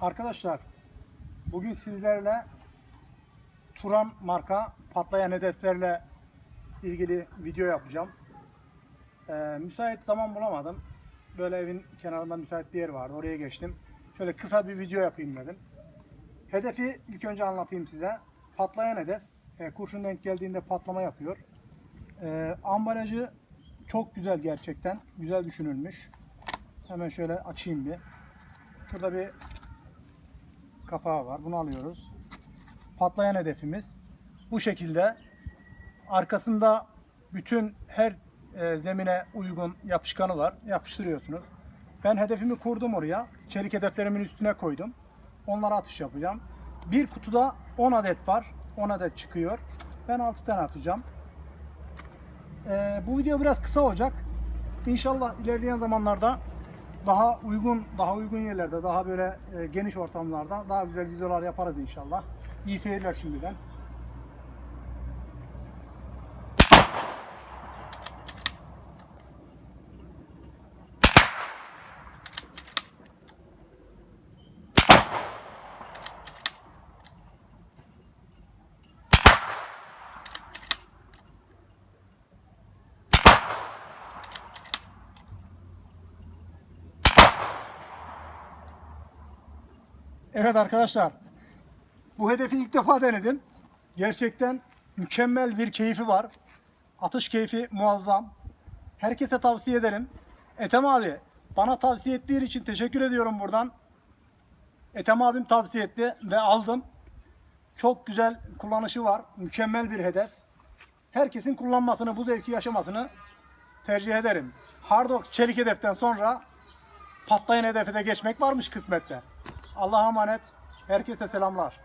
Arkadaşlar bugün sizlerle Turan marka patlayan hedeflerle ilgili video yapacağım. Ee, müsait zaman bulamadım. Böyle evin kenarında müsait bir yer vardı. Oraya geçtim. Şöyle kısa bir video yapayım dedim. Hedefi ilk önce anlatayım size. Patlayan hedef. e, kurşun denk geldiğinde patlama yapıyor. E, ambalajı çok güzel gerçekten. Güzel düşünülmüş. Hemen şöyle açayım bir. Şurada bir kapağı var. Bunu alıyoruz. Patlayan hedefimiz bu şekilde. Arkasında bütün her e, zemine uygun yapışkanı var. Yapıştırıyorsunuz. Ben hedefimi kurdum oraya. Çelik hedeflerimin üstüne koydum. Onlara atış yapacağım. Bir kutuda 10 adet var. 10 adet çıkıyor. Ben 6 tane atacağım. E, bu video biraz kısa olacak. İnşallah ilerleyen zamanlarda daha uygun daha uygun yerlerde, daha böyle e, geniş ortamlarda daha güzel videolar yaparız inşallah. İyi seyirler şimdiden. Evet arkadaşlar. Bu hedefi ilk defa denedim. Gerçekten mükemmel bir keyfi var. Atış keyfi muazzam. Herkese tavsiye ederim. Ethem abi bana tavsiye ettiğin için teşekkür ediyorum buradan. Ethem abim tavsiye etti ve aldım. Çok güzel kullanışı var. Mükemmel bir hedef. Herkesin kullanmasını, bu zevki yaşamasını tercih ederim. Hardox çelik hedeften sonra patlayan hedefe de geçmek varmış kısmette. Allah'a emanet. Herkese selamlar.